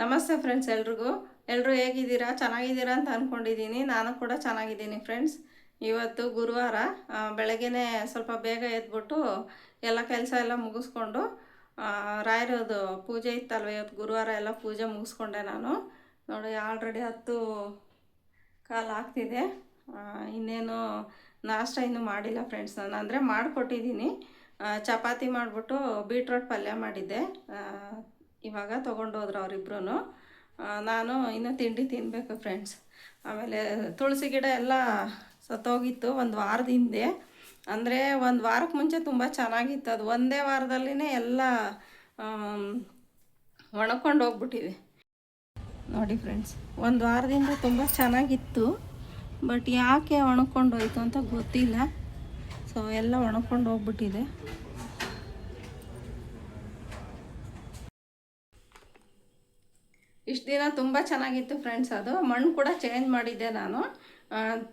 ನಮಸ್ತೆ ಫ್ರೆಂಡ್ಸ್ ಎಲ್ರಿಗೂ. ಎಲ್ಲರೂ ಹೇಗಿದ್ದೀರಾ? ಚೆನ್ನಾಗಿದ್ದೀರಾ ಅಂತ ಅಂದ್ಕೊಂಡಿದ್ದೀನಿ ನಾನು ಕೂಡ ಚೆನ್ನಾಗಿದ್ದೀನಿ ಫ್ರೆಂಡ್ಸ್ ಇವತ್ತು ಗುರುವಾರ ಬೆಳಗ್ಗೆ ಸ್ವಲ್ಪ ಬೇಗ ಎದ್ಬಿಟ್ಟು ಎಲ್ಲ ಕೆಲಸ ಎಲ್ಲ ಮುಗಿಸ್ಕೊಂಡು ರಾಯರದು ಪೂಜೆ ಇತ್ತಲ್ವ ಇವತ್ತು? ಗುರುವಾರ ಎಲ್ಲ ಪೂಜೆ ಮುಗಿಸ್ಕೊಂಡೆ ನಾನು. ನೋಡಿ ಆಲ್ರೆಡಿ ಹತ್ತು ಕಾಲು ಆಗ್ತಿದೆ. ಇನ್ನೇನು ನಾಷ್ಟ ಇನ್ನೂ ಮಾಡಿಲ್ಲ ಫ್ರೆಂಡ್ಸ್ ನಾನು. ಅಂದರೆ ಮಾಡಿಕೊಟ್ಟಿದ್ದೀನಿ. ಚಪಾತಿ ಮಾಡಿಬಿಟ್ಟು ಬೀಟ್ರೋಟ್ ಪಲ್ಯ ಮಾಡಿದ್ದೆ. ಇವಾಗ ತೊಗೊಂಡೋದ್ರು ಅವರಿಬ್ರು ನಾನು ಇನ್ನೂ ತಿಂಡಿ ತಿನ್ನಬೇಕು ಫ್ರೆಂಡ್ಸ್ ಆಮೇಲೆ ತುಳಸಿ ಗಿಡ ಎಲ್ಲ ಸತ್ತೋಗಿತ್ತು ಒಂದು ವಾರದ ಹಿಂದೆ. ಅಂದರೆ ಒಂದು ವಾರಕ್ಕೆ ಮುಂಚೆ ತುಂಬ ಚೆನ್ನಾಗಿತ್ತು. ಅದು ಒಂದೇ ವಾರದಲ್ಲಿನೇ ಎಲ್ಲ ಒಣಕೊಂಡು ಹೋಗ್ಬಿಟ್ಟಿದೆ. ನೋಡಿ ಫ್ರೆಂಡ್ಸ್ ಒಂದು ವಾರದಿಂದ ತುಂಬ ಚೆನ್ನಾಗಿತ್ತು. ಬಟ್ ಯಾಕೆ ಒಣಕೊಂಡು ಹೋಯ್ತು ಅಂತ ಗೊತ್ತಿಲ್ಲ. ಸೊ ಎಲ್ಲ ಒಣಕೊಂಡು ಹೋಗ್ಬಿಟ್ಟಿದೆ. ಇಷ್ಟು ದಿನ ತುಂಬ ಚೆನ್ನಾಗಿತ್ತು ಫ್ರೆಂಡ್ಸ್ ಅದು. ಮಣ್ಣು ಕೂಡ ಚೇಂಜ್ ಮಾಡಿದ್ದೆ ನಾನು.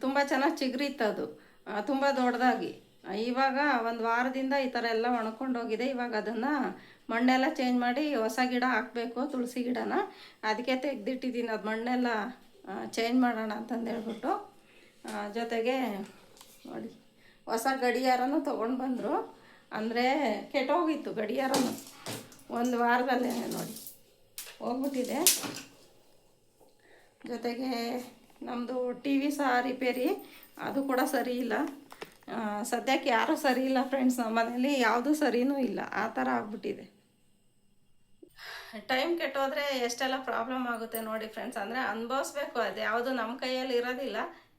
ತುಂಬ ಚೆನ್ನಾಗಿ ಚಿಗುರಿತ್ತು ಅದು. ತುಂಬ ದೊಡ್ಡದಾಗಿ. ಇವಾಗ ಒಂದು ವಾರದಿಂದ ಈ ಥರ ಎಲ್ಲ ಒಣಕೊಂಡು ಹೋಗಿದೆ. ಇವಾಗ ಅದನ್ನು ಮಣ್ಣೆಲ್ಲ ಚೇಂಜ್ ಮಾಡಿ ಹೊಸ ಗಿಡ ಹಾಕಬೇಕು, ತುಳಸಿ ಗಿಡನ. ಅದಕ್ಕೆ ತೆಗೆದಿಟ್ಟಿದ್ದೀನಿ ಅದು ಮಣ್ಣೆಲ್ಲ ಚೇಂಜ್ ಮಾಡೋಣ ಅಂತಂದೇಳ್ಬಿಟ್ಟು ಜೊತೆಗೆ ನೋಡಿ, ಹೊಸ ಗಡಿಯಾರನೂ ತೊಗೊಂಡು ಬಂದರು. ಅಂದರೆ ಕೆಟ್ಟೋಗಿತ್ತು ಗಡಿಯಾರನು. ಒಂದು ವಾರದಲ್ಲೇ ನೋಡಿ. ಹೋಗ್ಬಿಟ್ಟಿದೆ. ಜೊತೆಗೆ ನಮ್ಮದು ಟಿ ವಿ ಸಹ ರಿಪೇರಿ, ಅದು ಕೂಡ ಸರಿ ಇಲ್ಲ. ಸದ್ಯಕ್ಕೆ ಯಾರೂ ಸರಿ ಇಲ್ಲ ಫ್ರೆಂಡ್ಸ್ ನಮ್ಮ ಮನೇಲಿ ಯಾವುದೂ ಸರಿನೂ ಇಲ್ಲ. ಆ ಥರ ಆಗ್ಬಿಟ್ಟಿದೆ. ಟೈಮ್ ಕೆಟ್ಟೋದ್ರೆ ಎಷ್ಟೆಲ್ಲ ಪ್ರಾಬ್ಲಮ್ ಆಗುತ್ತೆ ನೋಡಿ ಫ್ರೆಂಡ್ಸ್ ಅಂದರೆ ಅನುಭವಿಸ್ಬೇಕು ಅದು. ಯಾವುದು ನಮ್ಮ ಕೈಯಲ್ಲಿ ಇರೋದಿಲ್ಲ.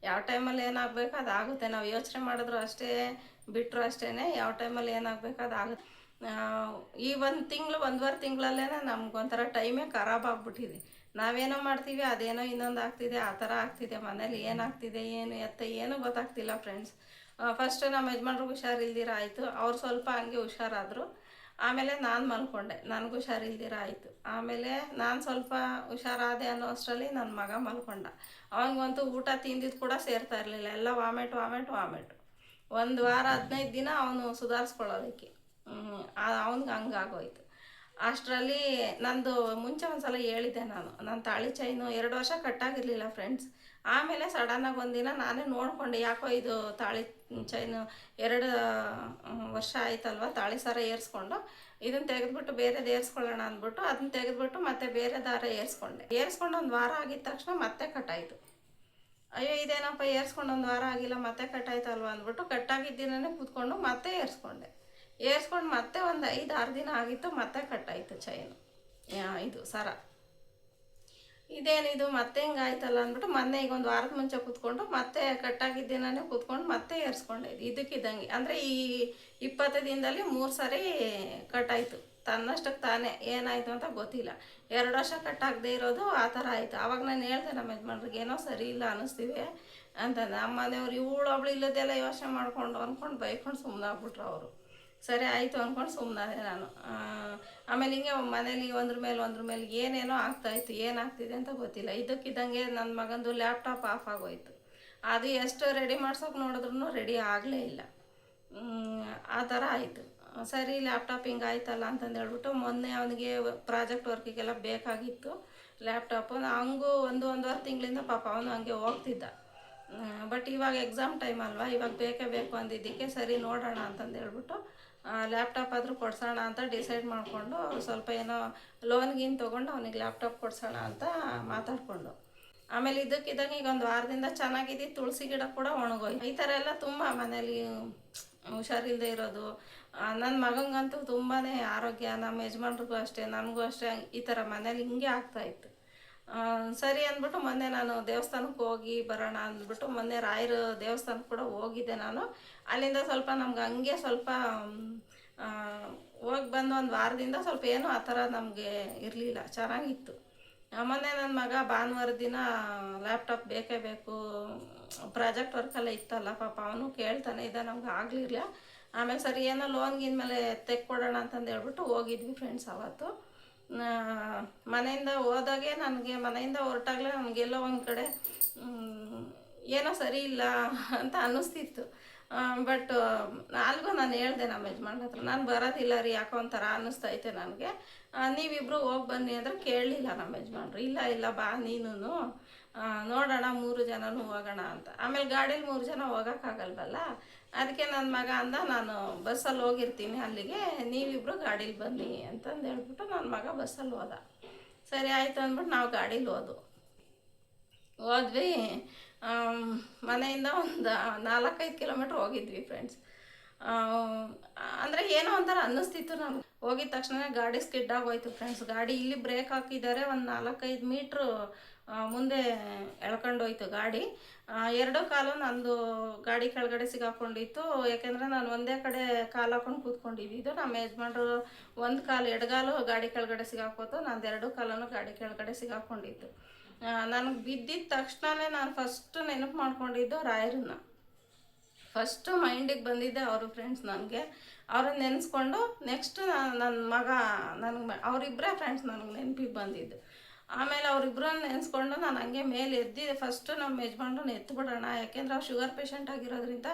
ಯಾವ ಟೈಮಲ್ಲಿ ಏನಾಗಬೇಕು ಅದು ಆಗುತ್ತೆ ನಾವು ಯೋಚನೆ ಮಾಡಿದ್ರು ಅಷ್ಟೇ ಬಿಟ್ಟರು ಅಷ್ಟೇ ಯಾವ ಟೈಮಲ್ಲಿ ಏನಾಗಬೇಕು ಅದು ಆಗುತ್ತೆ ಈ ಒಂದು ತಿಂಗಳು, ಒಂದುವರೆ ತಿಂಗಳಲ್ಲೇ ನಮ್ಗೊಂಥರ ಟೈಮೇ ಖರಾಬ್ ಆಗ್ಬಿಟ್ಟಿದೆ. ನಾವೇನೋ ಮಾಡ್ತೀವಿ, ಅದೇನೋ ಇನ್ನೊಂದು ಆಗ್ತಿದೆ, ಆ ಥರ ಆಗ್ತಿದೆ, ಮನೇಲಿ ಏನಾಗ್ತಿದೆ, ಏನು ಎತ್ತ, ಏನೂ ಗೊತ್ತಾಗ್ತಿಲ್ಲ ಫ್ರೆಂಡ್ಸ್. ಫಸ್ಟ್ ನಮ್ಮ ಯಜಮಾನ್ರಿಗೆ ಹುಷಾರಿಲ್ದಿರ ಆಯಿತು. ಅವ್ರು ಸ್ವಲ್ಪ ಹಂಗೆ ಹುಷಾರಾದರು. ಆಮೇಲೆ ನಾನು ಮಲ್ಕೊಂಡೆ. ನನಗೂ ಹುಷಾರಿಲ್ದಿರ ಆಯಿತು. ಆಮೇಲೆ ನಾನು ಸ್ವಲ್ಪ ಹುಷಾರಾದೆ ಅನ್ನೋ ಅಷ್ಟರಲ್ಲಿ ನನ್ನ ಮಗ ಮಲ್ಕೊಂಡ. ಅವನಿಗಂತೂ ಊಟ ತಿಂದಿದ್ದು ಕೂಡ ಸೇರ್ತಾ ಇರಲಿಲ್ಲ. ಎಲ್ಲ ವಾಮೆಟ್ ವಾಮೆಟ್ ವಾಮೆಟ್. ಒಂದು ವಾರ ಹದಿನೈದು ದಿನ ಅವನು ಸುಧಾರಿಸ್ಕೊಳ್ಳೋದಕ್ಕೆ. ಅವ್ನಿಗೆ ಹಂಗಾಗೋಯ್ತು ಅಷ್ಟರಲ್ಲಿ ನಂದು ಮುಂಚೆ ಒಂದು ಸಲ ಹೇಳಿದ್ದೆ ನಾನು ನನ್ನ ತಾಳಿ ಚೈನು ಎರಡು ವರ್ಷ ಕಟ್ಟಾಗಿರಲಿಲ್ಲ ಫ್ರೆಂಡ್ಸ್ ಆಮೇಲೆ ಸಡನ್ನಾಗಿ ಒಂದಿನ ನಾನೇ ನೋಡಿಕೊಂಡೆ, ಯಾಕೋ ಇದು ತಾಳಿ ಚೈನು ಎರಡು ವರ್ಷ ಆಯ್ತಲ್ವ, ತಾಳಿ ಸರ ಏರಿಸ್ಕೊಂಡು ಇದನ್ನು ತೆಗೆದ್ಬಿಟ್ಟು ಬೇರೆದು ಏರಿಸ್ಕೊಳ್ಳೋಣ ಅಂದ್ಬಿಟ್ಟು ಅದನ್ನ ತೆಗೆದ್ಬಿಟ್ಟು ಮತ್ತೆ ಬೇರೆ ದಾರ ಏರಿಸ್ಕೊಂಡೆ. ಏರಿಸ್ಕೊಂಡು ಒಂದು ವಾರ ಆಗಿದ ತಕ್ಷಣ ಮತ್ತೆ ಕಟ್ಟಾಯಿತು ಅಯ್ಯೋ, ಇದೇನಪ್ಪ, ಏರಿಸ್ಕೊಂಡು ಒಂದು ವಾರ ಆಗಿಲ್ಲ, ಮತ್ತೆ ಕಟ್ಟಾಯ್ತಲ್ವ ಅಂದ್ಬಿಟ್ಟು ಕಟ್ಟಾಗಿದ್ದಿನೇ ಕೂತ್ಕೊಂಡು ಮತ್ತೆ ಏರ್ಸ್ಕೊಂಡೆ. ಏರ್ಸ್ಕೊಂಡು ಮತ್ತೆ ಒಂದು ಐದು, ಆರು ದಿನ ಆಗಿತ್ತು, ಮತ್ತೆ ಕಟ್ಟಾಯಿತು ಚೈನು ಇದು ಸರ. ಇದೇನಿದು ಮತ್ತೆ ಹಿಂಗಾಯ್ತಲ್ಲ ಅಂದ್ಬಿಟ್ಟು ಮೊನ್ನೆ ಈಗ ಒಂದು ವಾರದ ಮುಂಚೆ ಕೂತ್ಕೊಂಡು ಮತ್ತೆ ಕಟ್ಟಾಗಿದ್ದಿನೇ ಕೂತ್ಕೊಂಡು ಮತ್ತೆ ಏರ್ಸ್ಕೊಂಡೆ ಇದಕ್ಕಿದ್ದಂಗೆ. ಅಂದರೆ ಈ ಇಪ್ಪತ್ತು ದಿನದಲ್ಲಿ ಮೂರು ಸಾರಿ ಕಟ್ಟಾಯಿತು ತನ್ನಷ್ಟಕ್ಕೆ ತಾನೇ. ಏನಾಯಿತು ಅಂತ ಗೊತ್ತಿಲ್ಲ. ಎರಡು ವರ್ಷ ಕಟ್ಟಾಗದೇ ಇರೋದು ಆ ಥರ ಆಯಿತು. ಆವಾಗ ನಾನು ಹೇಳ್ದೆ ನಮ್ಮ ಯಜಮಾನ್ರಿಗೆ, ಏನೋ ಸರಿ ಇಲ್ಲ ಅನ್ನಿಸ್ತಿದೆ ಅಂತ ನಮ್ಮ ಮನೆಯವ್ರು ಇವಳು ಅವಳು ಇಲ್ಲದೆಲ್ಲ ಯೋಚನೆ ಮಾಡ್ಕೊಂಡು ಅಂದ್ಕೊಂಡು ಬೈಕೊಂಡು ಸುಮ್ಮನಾಗ್ಬಿಟ್ರು ಅವರು. ಸರಿ, ಆಯಿತು ಅಂದ್ಕೊಂಡು ಸುಮ್ಮನಾದೆ ನಾನು. ಆಮೇಲೆ ಹಿಂಗೆ ಮನೇಲಿ ಒಂದ್ರ ಮೇಲೆ ಒಂದ್ರ ಮೇಲೆ ಏನೇನೋ ಆಗ್ತಾಯಿತ್ತು ಏನಾಗ್ತಿದೆ ಅಂತ ಗೊತ್ತಿಲ್ಲ. ಇದಕ್ಕಿದ್ದಂಗೆ ನನ್ನ ಮಗಂದು ಲ್ಯಾಪ್ಟಾಪ್ ಆಫ್ ಆಗೋಯ್ತು. ಅದು ಎಷ್ಟು ರೆಡಿ ಮಾಡ್ಸೋಕೆ ನೋಡಿದ್ರು ರೆಡಿ ಆಗಲೇ ಇಲ್ಲ. ಆ ಥರ ಆಯಿತು. ಸರಿ ಲ್ಯಾಪ್ಟಾಪ್ ಹಿಂಗೆ ಆಯ್ತಲ್ಲ ಅಂತಂದು ಹೇಳ್ಬಿಟ್ಟು ಮೊನ್ನೆ ಅವನಿಗೆ ಪ್ರಾಜೆಕ್ಟ್ ವರ್ಕಿಗೆಲ್ಲ ಬೇಕಾಗಿತ್ತು ಲ್ಯಾಪ್ಟಾಪು ಹಂಗೂ ಒಂದು ಒಂದೂವರೆ ತಿಂಗಳಿಂದ ಪಾಪ ಅವನು ಹಂಗೆ ಹೋಗ್ತಿದ್ದ. ಬಟ್ ಇವಾಗ ಎಕ್ಸಾಮ್ ಟೈಮ್ ಅಲ್ವಾ? ಇವಾಗ ಬೇಕೇ ಬೇಕು ಅಂದಿದ್ದಕ್ಕೆ ಸರಿ ನೋಡೋಣ ಅಂತಂದು ಹೇಳ್ಬಿಟ್ಟು ಲ್ಯಾಪ್ಟಾಪ್ ಆದರೂ ಕೊಡ್ಸೋಣ ಅಂತ ಡಿಸೈಡ್ ಮಾಡಿಕೊಂಡು ಸ್ವಲ್ಪ ಏನೋ ಲೋನ್ ಗೀನ್ ತೊಗೊಂಡು ಅವನಿಗೆ ಲ್ಯಾಪ್ಟಾಪ್ ಕೊಡ್ಸೋಣ ಅಂತ ಮಾತಾಡಿಕೊಂಡು. ಆಮೇಲೆ ಇದಕ್ಕಿದ್ದಂಗೆ ಈಗ ಒಂದು ವಾರದಿಂದ ಚೆನ್ನಾಗಿದೆ, ತುಳಸಿ ಗಿಡ ಕೂಡ ಒಣಗೋಯ್ತು. ಈ ಥರ ಎಲ್ಲ ತುಂಬ ಮನೇಲಿ ಹುಷಾರಿಲ್ಲದೆ ಇರೋದು. ನನ್ನ ಮಗಂಗಂತೂ ತುಂಬಾ ಆರೋಗ್ಯ ನಮ್ಮ ಯಜಮಾನ್ರಿಗೂ ಅಷ್ಟೇ, ನನಗೂ ಅಷ್ಟೇ, ಈ ಥರ ಮನೇಲಿ ಹಿಂಗೆ ಆಗ್ತಾಯಿತ್ತು ಸರಿ ಅಂದ್ಬಿಟ್ಟು ಮೊನ್ನೆ ನಾನು ದೇವಸ್ಥಾನಕ್ಕೆ ಹೋಗಿ ಬರೋಣ ಅಂದ್ಬಿಟ್ಟು ಮೊನ್ನೆ ರಾಯರ ದೇವಸ್ಥಾನಕ್ಕೆ ಕೂಡ ಹೋಗಿದ್ದೆ ನಾನು. ಅಲ್ಲಿಂದ ಸ್ವಲ್ಪ ನಮ್ಗೆ ಹಂಗೆ ಸ್ವಲ್ಪ ಹೋಗಿ ಬಂದು ಒಂದು ವಾರದಿಂದ ಸ್ವಲ್ಪ ಏನೂ ಆ ಥರ ನಮಗೆ ಇರಲಿಲ್ಲ, ಚೆನ್ನಾಗಿತ್ತು. ಮೊನ್ನೆ ನನ್ನ ಮಗ ಭಾನುವಾರ ದಿನ ಲ್ಯಾಪ್ಟಾಪ್ ಬೇಕೇ ಬೇಕು, ಪ್ರಾಜೆಕ್ಟ್ ವರ್ಕೆಲ್ಲ ಇತ್ತಲ್ಲ ಪಾಪ, ಅವನು ಕೇಳ್ತಾನೆ ಇದ್ದ ನಮ್ಗೆ ಆಗಲಿಲ್ಲ ಆಮೇಲೆ ಸರಿ ಏನೋ ಲೋನ್ಗಿನ ಮೇಲೆ ತೆಕ್ಕೊಡೋಣ ಅಂತಂದು ಹೇಳ್ಬಿಟ್ಟು ಹೋಗಿದ್ವಿ ಫ್ರೆಂಡ್ಸ್ ಅವತ್ತು. ಮನೆಯಿಂದ ಹೋದಾಗೆ ನನಗೆ ಮನೆಯಿಂದ ಹೊರಟಾಗಲೇ ನನಗೆಲ್ಲೋ ಒಂದು ಕಡೆ ಏನೋ ಸರಿ ಇಲ್ಲ ಅಂತ ಅನ್ನಿಸ್ತಿತ್ತು. ಬಟ್ ಅಲ್ಗೂ ನಾನು ಹೇಳ್ದೆ ನಮ್ಮ ಯಜಮಾನ್ ಹತ್ರ, ನಾನು ಬರೋದಿಲ್ಲ ರೀ, ಯಾಕೋ ಒಂಥರ ಅನ್ನಿಸ್ತೈತೆ ನನಗೆ. ನೀವಿಬ್ಬರು ಹೋಗಿ ಬನ್ನಿ ಅಂದ್ರೆ ಕೇಳಲಿಲ್ಲ ನಮ್ಮ ಯಜಮಾನ್ರು. ಇಲ್ಲ ಇಲ್ಲ, ಬಾ ನೀನು ನೋಡೋಣ, ಮೂರು ಜನನೂ ಹೋಗೋಣ ಅಂತ. ಆಮೇಲೆ ಗಾಡೀಲಿ ಮೂರು ಜನ ಹೋಗೋಕ್ಕಾಗಲ್ವಲ್ಲ? ಅದಕ್ಕೆ ನನ್ನ ಮಗ ಅಂದ, ನಾನು ಬಸ್ಸಲ್ಲಿ ಹೋಗಿರ್ತೀನಿ ಅಲ್ಲಿಗೆ ನೀವಿಬ್ಬರು ಗಾಡೀಲಿ ಬನ್ನಿ ಅಂತಂದು ಹೇಳ್ಬಿಟ್ಟು ನನ್ನ ಮಗ ಬಸ್ಸಲ್ಲಿ ಹೋದ. ಸರಿ, ಆಯ್ತು ಅಂದ್ಬಿಟ್ಟು ನಾವು ಗಾಡೀಲಿ ಹೋದ್ವು. ಹೋದ್ವಿ. ಮನೆಯಿಂದ ಒಂದು ನಾಲ್ಕೈದು ಕಿಲೋಮೀಟ್ರ್ ಹೋಗಿದ್ವಿ ಫ್ರೆಂಡ್ಸ್. ಅಂದರೆ ಏನೋ ಒಂಥರ ಅನ್ನಿಸ್ತಿತ್ತು ನಾನು ಹೋಗಿದ ತಕ್ಷಣ ಗಾಡಿ ಸ್ಕಿಡ್ ಆಗೋಯ್ತು ಫ್ರೆಂಡ್ಸ್. ಗಾಡಿ ಇಲ್ಲಿ ಬ್ರೇಕ್ ಹಾಕಿದ್ದಾರೆ, ಒಂದು ನಾಲ್ಕೈದು ಮೀಟ್ರು ಮುಂದೆ ಎಳ್ಕೊಂಡೋಯ್ತು ಗಾಡಿ. ಎರಡೂ ಕಾಲು ನಂದು ಗಾಡಿ ಕೆಳಗಡೆ ಸಿಗಾಕೊಂಡಿತ್ತು. ಯಾಕೆಂದರೆ ನಾನು ಒಂದೇ ಕಡೆ ಕಾಲು ಹಾಕೊಂಡು ಕೂತ್ಕೊಂಡಿದ್ದು ನಮ್ಮ ಯಜಮಾನ್ರು ಒಂದು ಕಾಲು ಎಡಗಾಲು ಗಾಡಿ ಕೆಳಗಡೆ ಸಿಗಾಕೋತು ನಂದು ಎರಡು ಕಾಲನು ಗಾಡಿ ಕೆಳಗಡೆ ಸಿಗಾಕೊಂಡಿತ್ತು. ನನಗೆ ಬಿದ್ದಿದ ತಕ್ಷಣವೇ ನಾನು ಫಸ್ಟ್ ನೆನಪು ಮಾಡ್ಕೊಂಡಿದ್ದು ರಾಯರನ್ನ. ಫಸ್ಟು ಮೈಂಡಿಗೆ ಬಂದಿದ್ದೆ ಅವರು ಫ್ರೆಂಡ್ಸ್ ನನಗೆ. ಅವ್ರನ್ನ ನೆನೆಸ್ಕೊಂಡು ನೆಕ್ಸ್ಟ್ ನನ್ನ ಮಗ, ನನಗೆ ಅವರಿಬ್ಬರೇ ಫ್ರೆಂಡ್ಸ್ ನನಗೆ ನೆನಪಿಗೆ ಬಂದಿದ್ದು. ಆಮೇಲೆ ಅವರಿಬ್ರನ್ನ ನೆನೆಸ್ಕೊಂಡು ನಾನು ಹಂಗೆ ಮೇಲೆ ಎದ್ದಿದ್ದೆ ಫಸ್ಟು ನಮ್ಮ ಯಜಮಾನ್ರನ್ನ ಎತ್ಬಿಡೋಣ ಯಾಕೆಂದ್ರೆ ಅವ್ರು ಶುಗರ್ ಪೇಷಂಟ್ ಆಗಿರೋದ್ರಿಂದ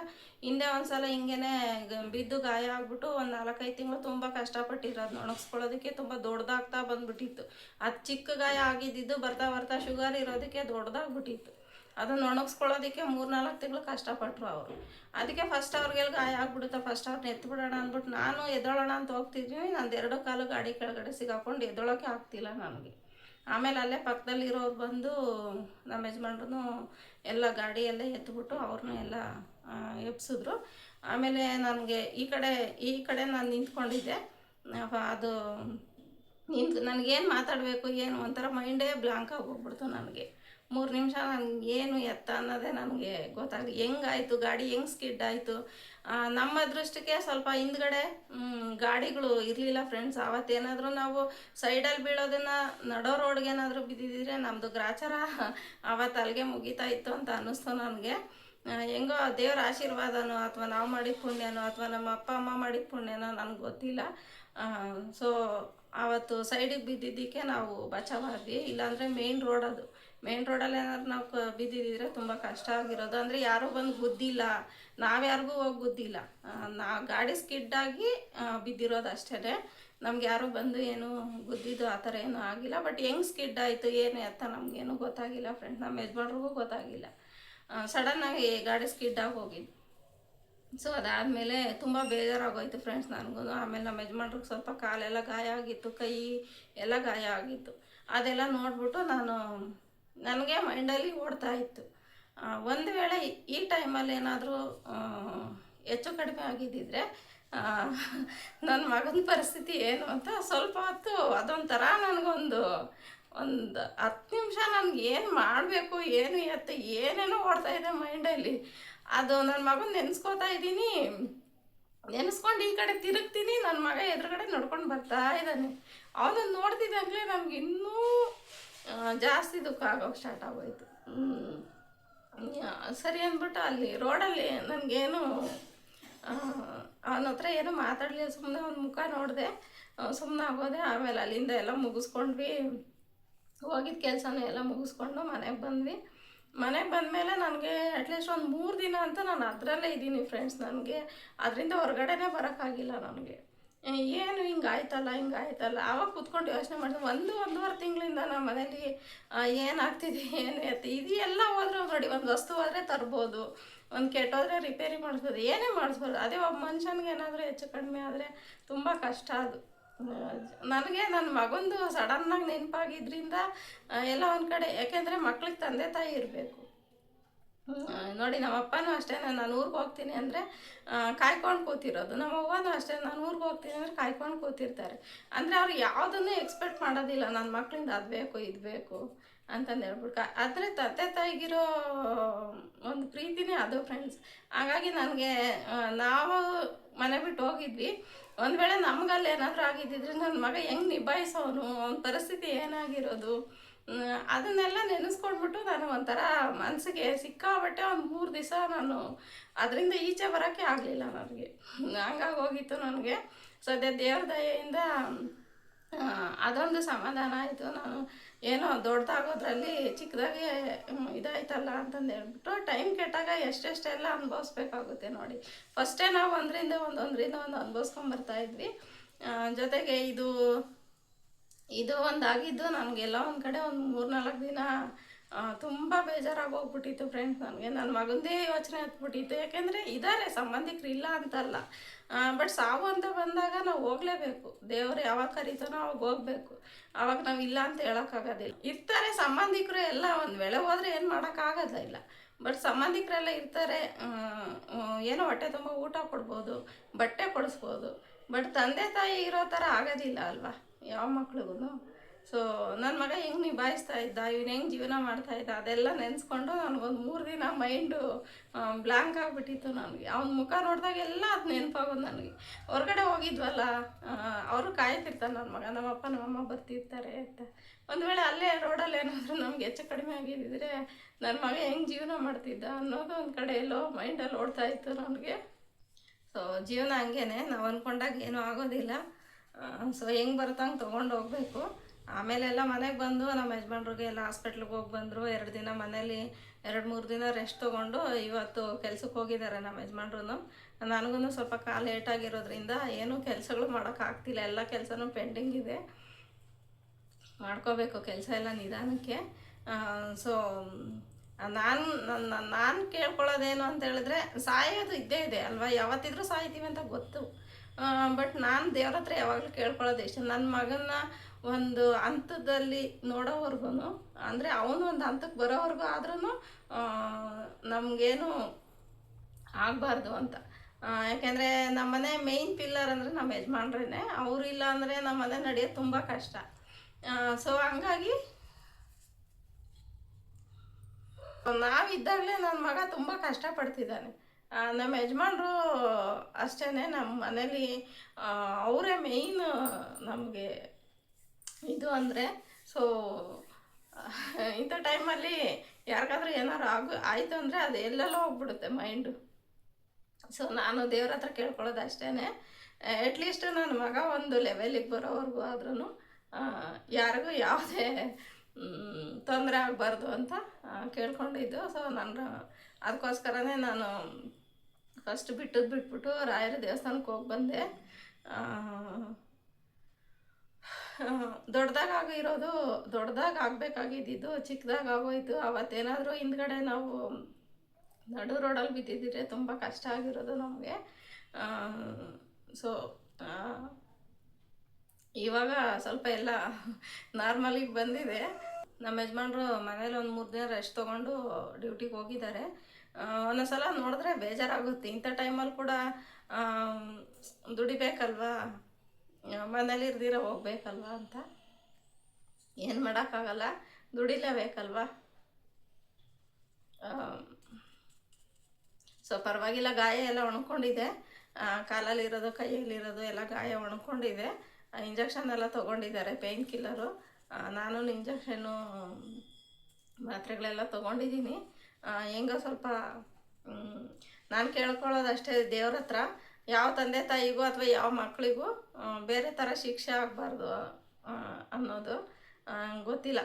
ಹಿಂದೆ ಒಂದ್ಸಲ ಹಿಂಗೇನೆ ಗ- ಬಿದ್ದು ಗಾಯ ಆಗ್ಬಿಟ್ಟು ಒಂದು ನಾಲ್ಕೈದು ತಿಂಗಳು ತುಂಬ ಕಷ್ಟಪಟ್ಟಿರೋದು ಒಣಗಿಸ್ಕೊಳ್ಳೋದಕ್ಕೆ ತುಂಬ ದೊಡ್ಡದಾಗ್ತಾ ಬಂದ್ಬಿಟ್ಟಿತ್ತು. ಅದು ಚಿಕ್ಕ ಗಾಯ ಆಗಿದ್ದಿದ್ದು ಬರ್ತಾ ಬರ್ತಾ ಶುಗರ್ ಇರೋದಕ್ಕೆ ದೊಡ್ಡದಾಗ್ಬಿಟ್ಟಿತ್ತು ಅದನ್ನ ಒಣಗಿಸ್ಕೊಳ್ಳೋದಕ್ಕೆ ಮೂರು ನಾಲ್ಕು ತಿಂಗಳು ಕಷ್ಟಪಟ್ಟರು ಅವರು. ಅದಕ್ಕೆ ಫಸ್ಟ್ ಅವ್ರಿಗೆಲ್ಲ ಗಾಯ ಆಗ್ಬಿಡುತ್ತೆ. ಫಸ್ಟ್ ಅವ್ರನ್ನ ಎತ್ಬಿಡೋಣ ಅಂದ್ಬಿಟ್ಟು ನಾನು ಎದ್ದೋಳೋಣ ಅಂತ ಹೋಗ್ತಿದ್ವಿ ನಂದು ಎರಡು ಕಾಲು ಗಾಡಿ ಕೆಳಗಡೆ ಸಿಗಾಕೊಂಡು ಎದ್ದೋಳೋಕೆ ಆಗ್ತಿಲ್ಲ ನನಗೆ. ಆಮೇಲೆ ಅಲ್ಲೇ ಪಕ್ಕದಲ್ಲಿ ಇರೋರು ಬಂದು ನಮ್ಮ ಯಜಮಾನ್ರು ಎಲ್ಲ ಗಾಡಿ ಎಲ್ಲ ಎತ್ಬಿಟ್ಟು ಅವ್ರನ್ನೂ ಎಲ್ಲ ಎಬ್ಸಿದ್ರು. ಆಮೇಲೆ ನನಗೆ ಈ ಕಡೆ ಈ ಕಡೆ ನಾನು ನಿಂತ್ಕೊಂಡಿದ್ದೆ. ಅದು ನಿಂತು, ನನಗೇನು ಮಾತಾಡಬೇಕು, ಏನು ಒಂಥರ ಮೈಂಡೇ ಬ್ಲಾಂಕ್ ಆಗಿ ಹೋಗ್ಬಿಡ್ತು ನನಗೆ. ಮೂರು ನಿಮಿಷ ನನಗೆ ಏನು ಎತ್ತ ಅನ್ನೋದೇ ನನಗೆ ಗೊತ್ತಾಗಲಿ. ಹೆಂಗಾಯಿತು ಗಾಡಿ ಹೆಂಗ್ ಸ್ಕಿಡ್ ಆಯಿತು? ನಮ್ಮ ಅದೃಷ್ಟಕ್ಕೆ ಸ್ವಲ್ಪ ಹಿಂದ್ಗಡೆ ಗಾಡಿಗಳು ಇರಲಿಲ್ಲ ಫ್ರೆಂಡ್ಸ್ ಅವತ್ತೇನಾದರೂ ನಾವು ಸೈಡಲ್ಲಿ ಬೀಳೋದನ್ನ ನಡೋ ರೋಡ್ಗೆ ಏನಾದರೂ ಬಿದ್ದಿದ್ರೆ ನಮ್ಮದು ಗ್ರಾಚಾರ ಅವತ್ತು ಅಲ್ಲಿಗೆ ಮುಗಿತಾ ಇತ್ತು ಅಂತ ಅನ್ನಿಸ್ತು ನನಗೆ. ಹೆಂಗೋ ದೇವ್ರ ಆಶೀರ್ವಾದನೋ ಅಥವಾ ನಾವು ಮಾಡಿದ ಪುಣ್ಯನೋ ಅಥವಾ ನಮ್ಮ ಅಪ್ಪ, ಅಮ್ಮ ಮಾಡಿದ ಪುಣ್ಯನೋ ನನಗೆ ಗೊತ್ತಿಲ್ಲ. ಸೊ ಆವತ್ತು ಸೈಡಿಗೆ ಬಿದ್ದಿದ್ದಕ್ಕೆ ನಾವು ಬಚಾವಾದ್ವಿ ಇಲ್ಲಾಂದರೆ ಮೇಯ್ನ್ ರೋಡ್ ಅದು. ಮೇನ್ ರೋಡಲ್ಲಿ ಏನಾದ್ರು ನಾವು ಕ ಬಿದ್ದಿದ್ದಿದ್ರೆ ತುಂಬ ಕಷ್ಟ ಆಗಿರೋದು. ಅಂದರೆ ಯಾರೂ ಬಂದು ಗುದ್ದಿಲ್ಲ. ನಾವ್ಯಾರಿಗೂ ಹೋಗಿ ಗುದ್ದಿಲ್ಲ. ನಾ, ಗಾಡಿ ಸ್ಕಿಡ್ಡಾಗಿ ಬಿದ್ದಿರೋದು ಅಷ್ಟೇ ನಮ್ಗೆ ಯಾರೂ ಬಂದು ಏನು ಗುದ್ದಿದ್ದು ಆ ಥರ ಏನೂ ಆಗಿಲ್ಲ. ಬಟ್ ಹೆಂಗೆ ಸ್ಕಿಡ್ ಆಯಿತು, ಏನು ಎತ್ತ ನಮಗೇನು ಗೊತ್ತಾಗಿಲ್ಲ ಫ್ರೆಂಡ್. ನಮ್ಮ ಯಜಮಾನ್ರಿಗೂ ಗೊತ್ತಾಗಿಲ್ಲ. ಸಡನ್ನಾಗಿ ಗಾಡಿ ಸ್ಕಿಡ್ ಆಗಿ ಹೋಗಿದ್ದು. ಸೊ ಅದಾದಮೇಲೆ ತುಂಬ ಬೇಜಾರಾಗೋಯ್ತು ಫ್ರೆಂಡ್ಸ್ ನನಗೂ ಆಮೇಲೆ ನಮ್ಮ ಯಜಮಾನ್ರಿಗೆ ಸ್ವಲ್ಪ ಕಾಲೆಲ್ಲ ಗಾಯ ಆಗಿತ್ತು, ಕೈ ಎಲ್ಲ ಗಾಯ ಆಗಿತ್ತು. ಅದೆಲ್ಲ ನೋಡಿಬಿಟ್ಟು ನಾನು ನನಗೆ ಮೈಂಡಲ್ಲಿ ಓಡ್ತಾ ಇತ್ತು. ಒಂದು ವೇಳೆ ಈ ಟೈಮಲ್ಲಿ ಏನಾದರೂ ಹೆಚ್ಚು ಕಡಿಮೆ ಆಗಿದ್ದಿದ್ರೆ ನನ್ನ ಮಗನ ಪರಿಸ್ಥಿತಿ ಏನು ಅಂತ ಸ್ವಲ್ಪ ಹೊತ್ತು ಅದೊಂಥರ ನನಗೊಂದು, ಒಂದು ಹತ್ತು ನಿಮಿಷ ನನಗೆ ಏನು ಮಾಡಬೇಕು, ಏನು ಎತ್ತ, ಏನೇನೋ ಓಡ್ತಾ ಇದೆ ಮೈಂಡಲ್ಲಿ ಅದು ನನ್ನ ಮಗನ ನೆನೆಸ್ಕೋತಾ ಇದ್ದೀನಿ. ನೆನೆಸ್ಕೊಂಡು ಈ ಕಡೆ ತಿರುಗ್ತೀನಿ ನನ್ನ ಮಗ ಎದುರುಗಡೆ ನಡ್ಕೊಂಡು ಬರ್ತಾ ಇದ್ದಾನೆ. ಅವನನ್ನು ನೋಡ್ತಿದ್ದಾಗಲೇ ನಮ್ಗೆ ಇನ್ನೂ ಜಾಸ್ತಿ ದುಃಖ ಆಗೋಕೆ ಸ್ಟಾರ್ಟ್ ಆಗೋಯ್ತು. ಸರಿ ಅಂದ್ಬಿಟ್ಟು ಅಲ್ಲಿ ರೋಡಲ್ಲಿ ನನಗೇನು ಅವನ ಹತ್ರ ಏನೂ ಮಾತಾಡಲಿಲ್ಲ. ಸುಮ್ಮನೆ ಅವ್ನ ಮುಖ ನೋಡಿದೆ ಸುಮ್ಮನೆ ಆಗೋದೆ. ಆಮೇಲೆ ಅಲ್ಲಿಂದ ಎಲ್ಲ ಮುಗಿಸ್ಕೊಂಡ್ವಿ. ಹೋಗಿದ್ದ ಕೆಲಸನೂ ಎಲ್ಲ ಮುಗಿಸ್ಕೊಂಡು ಮನೆಗೆ ಬಂದ್ವಿ. ಮನೆಗೆ ಬಂದಮೇಲೆ ನನಗೆ ಅಟ್ಲೀಸ್ಟ್ ಒಂದು ಮೂರು ದಿನ ಅಂತ ನಾನು ಅದರಲ್ಲೇ ಇದ್ದೀನಿ ಫ್ರೆಂಡ್ಸ್ ನನಗೆ. ಅದರಿಂದ ಹೊರಗಡೆನೇ ಬರೋಕ್ಕಾಗಿಲ್ಲ ನನಗೆ. ಏನು ಹಿಂಗೆ ಆಯ್ತಲ್ಲ ಹಿಂಗೆ ಆಯ್ತಲ್ಲ. ಆವಾಗ ಕೂತ್ಕೊಂಡು ಯೋಚನೆ ಮಾಡಿದೆ, ಒಂದು, ಒಂದೂವರೆ ತಿಂಗಳಿಂದ ನಮ್ಮ ಮನೇಲಿ ಏನಾಗ್ತಿದೆ, ಏನು ಎತ್ತಿ ಇದು ಎಲ್ಲ ಹೋದ್ರೆ ನೋಡಿ, ಒಂದು ವಸ್ತು ಹೋದರೆ ತರ್ಬೋದು, ಒಂದು ಕೆಟ್ಟೋದ್ರೆ ರಿಪೇರಿ ಮಾಡಿಸ್ಬೋದು, ಏನೇ ಮಾಡಿಸ್ಬೋದು. ಅದೇ ಒಬ್ಬ ಮನುಷ್ಯನಿಗೆ ಏನಾದರೂ ಹೆಚ್ಚು ಕಡಿಮೆ ಆದರೆ ತುಂಬ ಕಷ್ಟ ಅದು. ನನಗೆ ನನ್ನ ಮಗಂದು ಸಡನ್ನಾಗಿ ನೆನಪಾಗಿದ್ದರಿಂದ ಎಲ್ಲ ಒಂದು ಕಡೆ. ಯಾಕೆಂದರೆ ಮಕ್ಳಿಗೆ ತಂದೆ ತಾಯಿ ಇರಬೇಕು. ನೋಡಿ ನಮ್ಮ ಅಪ್ಪನೂ ಅಷ್ಟೇ, ನಾನು ಊರಿಗೆ ಹೋಗ್ತೀನಿ ಅಂದರೆ ಕಾಯ್ಕೊಂಡು ಕೂತಿರೋದು. ನಮ್ಮ ಅವ್ವನೂ ಅಷ್ಟೇ, ನಾನು ಊರಿಗೆ ಹೋಗ್ತೀನಿ ಅಂದರೆ ಕಾಯ್ಕೊಂಡು ಕೂತಿರ್ತಾರೆ. ಅಂದರೆ ಅವ್ರು ಯಾವುದನ್ನು ಎಕ್ಸ್ಪೆಕ್ಟ್ ಮಾಡೋದಿಲ್ಲ. ನನ್ನ ಮಕ್ಕಳಿಂದ ಅದು ಬೇಕು, ಇದು ಬೇಕು ಅಂತಂದು ಹೇಳ್ಬಿಟ್ಟು ಆದರೆ ತಂದೆ ತಾಯಿಗಿರೋ ಒಂದು ಪ್ರೀತಿನೇ ಅದು ಫ್ರೆಂಡ್ಸ್ ಹಾಗಾಗಿ ನನಗೆ ನಾವು ಮನೆ ಬಿಟ್ಟು ಹೋಗಿದ್ವಿ. ಒಂದು ವೇಳೆ ನಮ್ಗಲ್ಲಿ ಏನಾದರೂ ಆಗಿದ್ದಿದ್ರೆ ನನ್ನ ಮಗ ಹೆಂಗೆ ನಿಭಾಯಿಸೋನು? ಅವನ ಪರಿಸ್ಥಿತಿ ಏನಾಗಿರೋದು? ಅದನ್ನೆಲ್ಲ ನೆನೆಸ್ಕೊಂಡ್ಬಿಟ್ಟು ನಾನು ಒಂಥರ ಮನಸ್ಸಿಗೆ ಸಿಕ್ಕಾಬಟ್ಟೆ ಒಂದು ಮೂರು ದಿವಸ ನಾನು ಅದರಿಂದ ಈಚೆ ಬರೋಕ್ಕೆ ಆಗಲಿಲ್ಲ ನನಗೆ. ಹಂಗಾಗಿ ಹೋಗಿತ್ತು ನನಗೆ. ಸದ್ಯ ದೇವ್ರ ದಯೆಯಿಂದ ಅದೊಂದು ಸಮಾಧಾನ ಆಯಿತು. ನಾನು ಏನೋ ದೊಡ್ಡದಾಗೋದ್ರಲ್ಲಿ ಚಿಕ್ಕದಾಗಿ ಇದಾಯ್ತಲ್ಲ ಅಂತಂದು ಹೇಳ್ಬಿಟ್ಟು ಟೈಮ್ ಕೆಟ್ಟಾಗ ಎಷ್ಟೆಷ್ಟೆಲ್ಲ ಅನುಭವಿಸ್ಬೇಕಾಗುತ್ತೆ ನೋಡಿ. ಫಸ್ಟೇ ನಾವು ಒಂದರಿಂದ ಒಂದೊಂದರಿಂದ ಒಂದು ಅನುಭವಿಸ್ಕೊಂಬರ್ತಾ ಇದ್ವಿ. ಜೊತೆಗೆ ಇದು ಇದು ಒಂದಾಗಿದ್ದು ನನಗೆಲ್ಲ ಒಂದು ಕಡೆ ಒಂದು ಮೂರ್ನಾಲ್ಕು ದಿನ ಆ, ತುಂಬ ಬೇಜಾರಾಗಿ ಹೋಗ್ಬಿಟ್ಟಿತ್ತು ಫ್ರೆಂಡ್ಸ್ ನನಗೆ. ನನ್ನ ಮಗಂದೇ ಯೋಚನೆ ಹತ್ಬಿಟ್ಟಿತ್ತು ಯಾಕೆಂದರೆ ಇದ್ದಾರೆ ಸಂಬಂಧಿಕರು ಇಲ್ಲ ಅಂತಲ್ಲ. ಬಟ್ ಸಾವು ಅಂತ ಬಂದಾಗ ನಾವು ಹೋಗಲೇಬೇಕು. ದೇವರು ಯಾವಾಗ ಕರೀತಾನೋ ಅವಾಗ ಹೋಗ್ಬೇಕು. ಅವಾಗ ನಾವು ಇಲ್ಲ ಅಂತ ಹೇಳೋಕ್ಕಾಗೋದಿಲ್ಲ ಇರ್ತಾರೆ ಸಂಬಂಧಿಕರು ಎಲ್ಲ ಒಂದು ವೇಳೆ ಹೋದರೆ ಏನು ಮಾಡೋಕ್ಕಾಗೋದ ಇಲ್ಲ. ಬಟ್ ಸಂಬಂಧಿಕರೆಲ್ಲ ಇರ್ತಾರೆ ಏನೋ ಹೊಟ್ಟೆ ತುಂಬ ಊಟ ಕೊಡ್ಬೋದು ಬಟ್ಟೆ ಕೊಡಿಸ್ಬೋದು. ಬಟ್ ತಂದೆ ತಾಯಿ ಇರೋ ಥರ ಆಗೋದಿಲ್ಲ ಅಲ್ವಾ? ಯಾವ ಮಕ್ಳಿಗೂ ಸೊ ನನ್ನ ಮಗ ಹೆಂಗೆ ನಿಭಾಯಿಸ್ತಾ ಇದ್ದ, ಇವನು ಹೆಂಗೆ ಜೀವನ ಮಾಡ್ತಾ ಇದ್ದ, ಅದೆಲ್ಲ ನೆನೆಸ್ಕೊಂಡು ನನಗೊಂದು ಮೂರು ದಿನ ಮೈಂಡು ಬ್ಲ್ಯಾಂಕ್ ಆಗಿಬಿಟ್ಟಿತ್ತು ನನಗೆ. ಅವ್ನ ಮುಖ ನೋಡಿದಾಗೆಲ್ಲ ಅದು ನೆನಪಾಗೋದು ನನಗೆ. ಹೊರಗಡೆ ಹೋಗಿದ್ವಲ್ಲ ಅವರು ಕಾಯ್ತಿರ್ತಾರೆ ನನ್ನ ಮಗ, ನಮ್ಮಪ್ಪ, ನಮ್ಮಮ್ಮ ಬರ್ತಿರ್ತಾರೆ ಅಂತ. ಒಂದು ವೇಳೆ ಅಲ್ಲೇ ರೋಡಲ್ಲಿ ಏನಾದರೂ ನಮ್ಗೆ ಹೆಚ್ಚು ಕಡಿಮೆ ಆಗಿದ್ದಿದ್ರೆ ನನ್ನ ಮಗ ಹೆಂಗೆ ಜೀವನ ಮಾಡ್ತಿದ್ದ ಅನ್ನೋದು ಒಂದು ಕಡೆ ಎಲ್ಲೋ ಮೈಂಡಲ್ಲಿ ಓಡ್ತಾ ಇತ್ತು ನನಗೆ. ಸೊ ಜೀವನ ಹಂಗೇನೆ. ನಾವು ಅಂದ್ಕೊಂಡಾಗ ಏನೂ ಆಗೋದಿಲ್ಲ. ಸೊ ಹೆಂಗೆ ಬರುತ್ತೆ ಹಂಗೆ ತೊಗೊಂಡು ಹೋಗಬೇಕು. ಆಮೇಲೆಲ್ಲ ಮನೆಗೆ ಬಂದು ನಮ್ಮ ಯಜಮಾನ್ರಿಗೆ ಎಲ್ಲ ಹಾಸ್ಪಿಟ್ಲಿಗೆ ಹೋಗಿ ಬಂದರು. ಎರಡು ದಿನ ಮನೇಲಿ ಎರಡು ಮೂರು ದಿನ ರೆಸ್ಟ್ ತೊಗೊಂಡು ಇವತ್ತು ಕೆಲ್ಸಕ್ಕೆ ಹೋಗಿದ್ದಾರೆ ನಮ್ಮ ಯಜಮಾನ್ರು ನನಗೂ ಸ್ವಲ್ಪ ಕಾಲು ಲೇಟಾಗಿರೋದ್ರಿಂದ ಏನೂ ಕೆಲಸಗಳು ಮಾಡೋಕ್ಕಾಗ್ತಿಲ್ಲ ಎಲ್ಲ ಕೆಲಸನೂ ಪೆಂಡಿಂಗ್ ಇದೆ. ಮಾಡ್ಕೋಬೇಕು ಕೆಲಸ ಎಲ್ಲ ನಿಧಾನಕ್ಕೆ. ಸೊ ನಾನು ನನ್ನ ನಾನು ಕೇಳ್ಕೊಳ್ಳೋದೇನು ಅಂತ ಹೇಳಿದ್ರೆ ಸಾಯೋದು ಇದ್ದೇ ಇದೆ ಅಲ್ವಾ? ಯಾವತ್ತಿದ್ರೂ ಸಾಯ್ತೀವಿ ಅಂತ ಗೊತ್ತು. ಬಟ್ ನಾನು ದೇವ್ರ ಹತ್ರ ಯಾವಾಗಲೂ ಕೇಳ್ಕೊಳ್ಳೋದು ಇಷ್ಟ. ನನ್ನ ಮಗನ್ನ ಒಂದು ಹಂತದಲ್ಲಿ ನೋಡೋವರೆಗೂ ಅಂದರೆ ಅವನು ಒಂದು ಹಂತಕ್ಕೆ ಬರೋವರೆಗೂ ಆದ್ರೂ ನಮಗೇನು ಆಗಬಾರ್ದು ಅಂತ. ಯಾಕೆಂದರೆ ನಮ್ಮನೆ ಮೇಯ್ನ್ ಪಿಲ್ಲರ್ ಅಂದರೆ ನಮ್ಮ ಯಜಮಾನ್ರೇ ಅವರಿಲ್ಲ ಅಂದರೆ ನಮ್ಮನೆ ನಡೆಯೋದು ತುಂಬ ಕಷ್ಟ. ಸೊ ಹಂಗಾಗಿ ನಾವಿದ್ದಾಗಲೇ ನನ್ನ ಮಗ ತುಂಬ ಕಷ್ಟಪಡ್ತಿದ್ದಾನೆ. ನಮ್ಮ ಯಜಮಾನ್ರು ಅಷ್ಟೇ ನಮ್ಮ ಮನೇಲಿ ಅವರೇ ಮೇಯ್ನ್ ನಮಗೆ ಇದು ಅಂದರೆ ಸೊ ಇಂಥ ಟೈಮಲ್ಲಿ ಯಾರಿಗಾದ್ರೂ ಏನಾರು ಆಗು, ಆಯಿತು ಅಂದರೆ ಅದು ಎಲ್ಲೆಲ್ಲೋ ಹೋಗ್ಬಿಡುತ್ತೆ ಮೈಂಡು ಸೊ ನಾನು ದೇವ್ರ ಹತ್ರ ಕೇಳ್ಕೊಳ್ಳೋದು ಅಷ್ಟೇ ಅಟ್ಲೀಸ್ಟ್ ನನ್ನ ಮಗ ಒಂದು ಲೆವೆಲಿಗೆ ಬರೋವರೆಗೂ ಆದ್ರೂ ಯಾರಿಗೂ ಯಾವುದೇ ತೊಂದರೆ ಆಗಬಾರ್ದು ಅಂತ ಕೇಳ್ಕೊಂಡಿದ್ದು. ಸೊ ನಾನು ಅದಕ್ಕೋಸ್ಕರನೇ ನಾನು ಫಸ್ಟ್ ಬಿಟ್ಟದ್ದು ಬಿಟ್ಬಿಟ್ಟು ರಾಯರ ದೇವಸ್ಥಾನಕ್ಕೆ ಹೋಗಿ ಬಂದೆ. ದೊಡ್ಡದಾಗ ಆಗಿರೋದು, ದೊಡ್ಡದಾಗ ಆಗಬೇಕಾಗಿದ್ದು ಚಿಕ್ಕದಾಗ ಆಗೋಯ್ತು. ಅವತ್ತೇನಾದರೂ ಹಿಂದ್ಗಡೆ ನಾವು ನಡು ರೋಡಲ್ಲಿ ಬಿದ್ದಿದ್ದರೆ ತುಂಬ ಕಷ್ಟ ಆಗಿರೋದು ನಮಗೆ. ಸೊ ಇವಾಗ ಸ್ವಲ್ಪ ಎಲ್ಲ ನಾರ್ಮಲಿಗೆ ಬಂದಿದೆ. ನಮ್ಮ ಯಜಮಾನ್ರು ಮನೇಲಿ ಒಂದು ಮೂರು ದಿನ ರೆಸ್ಟ್ ತೊಗೊಂಡು ಡ್ಯೂಟಿಗೆ ಹೋಗಿದ್ದಾರೆ. ಒಂದೊಂದ್ಸಲ ನೋಡಿದ್ರೆ ಬೇಜಾರಾಗುತ್ತೆ. ಇಂಥ ಟೈಮಲ್ಲಿ ಕೂಡ ದುಡಿಬೇಕಲ್ವಾ? ಮನೇಲಿ ಇರ್ದಿರ ಹೋಗ್ಬೇಕಲ್ವಾ ಅಂತ? ಏನು ಮಾಡೋಕ್ಕಾಗಲ್ಲ. ದುಡಿಲೇಬೇಕಲ್ವಾ? ಸೊ, ಪರವಾಗಿಲ್ಲ, ಗಾಯ ಎಲ್ಲ ಒಣಕೊಂಡಿದೆ. ಕಾಲಲ್ಲಿರೋದು ಕೈಯಲ್ಲಿರೋದು ಎಲ್ಲ ಗಾಯ ಒಣಕೊಂಡಿದೆ. ಇಂಜೆಕ್ಷನ್ ಎಲ್ಲ ತೊಗೊಂಡಿದ್ದಾರೆ ಪೇಯ್ನ್ ಕಿಲ್ಲರು. ನಾನು ಇಂಜೆಕ್ಷನ್ನು ಮಾತ್ರೆಗಳೆಲ್ಲ ತೊಗೊಂಡಿದ್ದೀನಿ. ಹೆಂಗೋ ಸ್ವಲ್ಪ ನಾನು ಕೇಳ್ಕೊಳ್ಳೋದಷ್ಟೇ ದೇವ್ರ ಹತ್ರ. ಯಾವ ತಂದೆ ತಾಯಿಗೂ ಅಥವಾ ಯಾವ ಮಕ್ಕಳಿಗೂ ಬೇರೆ ಥರ ಶಿಕ್ಷೆ ಆಗಬಾರ್ದು ಅನ್ನೋದು ಗೊತ್ತಿಲ್ಲ.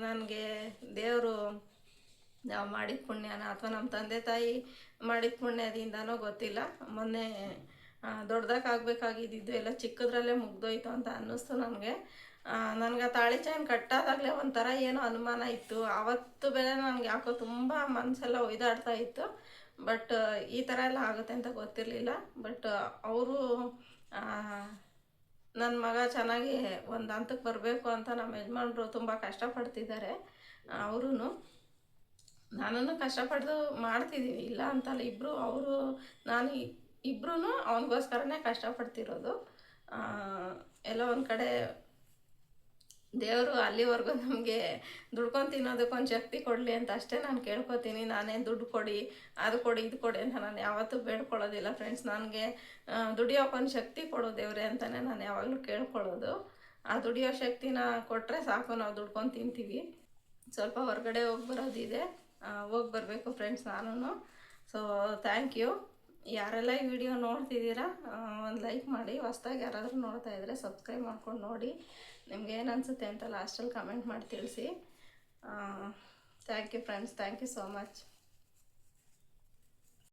ನನಗೆ ದೇವರು ನಾವು ಮಾಡಿದ ಪುಣ್ಯನ ಅಥವಾ ನಮ್ಮ ತಂದೆ ತಾಯಿ ಮಾಡಿದ ಪುಣ್ಯದಿಂದನೋ ಗೊತ್ತಿಲ್ಲ. ಮೊನ್ನೆ ದೊಡ್ಡದಾಗಬೇಕಾಗಿದ್ದು ಎಲ್ಲ ಚಿಕ್ಕದ್ರಲ್ಲೇ ಮುಗ್ದೋಯ್ತು ಅಂತ ಅನ್ನಿಸ್ತು ನನಗೆ. ನನಗೆ ಆ ತಾಳಿ ಚೈನ್ ಕಟ್ಟಾದಾಗಲೇ ಒಂಥರ ಏನೋ ಅನುಮಾನ ಇತ್ತು. ಆವತ್ತು ಬೆಲೆ ನನಗೆ ಯಾಕೋ ತುಂಬ ಮನಸ್ಸೆಲ್ಲ ಒಯ್ದಾಡ್ತಾ ಇತ್ತು. ಬಟ್ ಈ ಥರ ಎಲ್ಲ ಆಗುತ್ತೆ ಅಂತ ಗೊತ್ತಿರಲಿಲ್ಲ. ಬಟ್ ಅವರು ನನ್ನ ಮಗ ಚೆನ್ನಾಗಿ ಒಂದು ಹಂತಕ್ಕೆ ಬರಬೇಕು ಅಂತ ನಮ್ಮ ಯಜಮಾನ್ರು ತುಂಬ ಕಷ್ಟಪಡ್ತಿದ್ದಾರೆ ಅವರೂ ನಾನು ಕಷ್ಟಪಡ್ದು ಮಾಡ್ತಿದ್ದೀವಿ ಇಲ್ಲ ಅಂತಲ್ಲ ಇಬ್ಬರು ಅವರು, ನಾನು ಇಬ್ಬರೂ ಅವನಿಗೋಸ್ಕರನೇ ಕಷ್ಟಪಡ್ತಿರೋದು. ಎಲ್ಲ ಎಲ್ಲೋ ಒಂದು ಕಡೆ ದೇವರು ಅಲ್ಲಿವರೆಗೂ ನಮಗೆ ದುಡ್ಕೊಂಡು ತಿನ್ನೋದಕ್ಕೊಂದು ಶಕ್ತಿ ಕೊಡಲಿ ಅಂತ ಅಷ್ಟೇ ನಾನು ಕೇಳ್ಕೊತೀನಿ. ನಾನೇ ದುಡ್ಡು ಕೊಡಿ, ಅದು ಕೊಡಿ, ಇದು ಕೊಡಿ ಅಂತ ನಾನು ಯಾವತ್ತೂ ಬೇಡ್ಕೊಳ್ಳೋದಿಲ್ಲ ಫ್ರೆಂಡ್ಸ್ ನನಗೆ ದುಡಿಯೋಕ್ಕೊಂದು ಶಕ್ತಿ ಕೊಡು ದೇವ್ರೆ ಅಂತಲೇ ನಾನು ಯಾವಾಗಲೂ ಕೇಳ್ಕೊಳ್ಳೋದು. ಆ ದುಡಿಯೋ ಶಕ್ತಿನ ಕೊಟ್ಟರೆ ಸಾಕು, ನಾವು ದುಡ್ಕೊಂಡು ತಿಂತೀವಿ. ಸ್ವಲ್ಪ ಹೊರಗಡೆ ಹೋಗಿ ಬರೋದಿದೆ. ಹೋಗಿ ಬರಬೇಕು ಫ್ರೆಂಡ್ಸ್ ನಾನು ಸೊ ಥ್ಯಾಂಕ್ ಯು ಯಾರೆಲ್ಲ ಈ ವಿಡಿಯೋ ನೋಡ್ತಿದ್ದೀರಾ ಒಂದು ಲೈಕ್ ಮಾಡಿ. ಹೊಸ್ದಾಗಿ ಯಾರಾದರೂ ನೋಡ್ತಾ ಇದ್ದರೆ ಸಬ್ಸ್ಕ್ರೈಬ್ ಮಾಡ್ಕೊಂಡು ನೋಡಿ. ನಿಮ್ಗೆ ಏನು ಅನಿಸುತ್ತೆ ಅಂತ ಲಾಸ್ಟಲ್ಲಿ ಕಮೆಂಟ್ ಮಾಡಿ ತಿಳಿಸಿ. Thank you friends thank you so much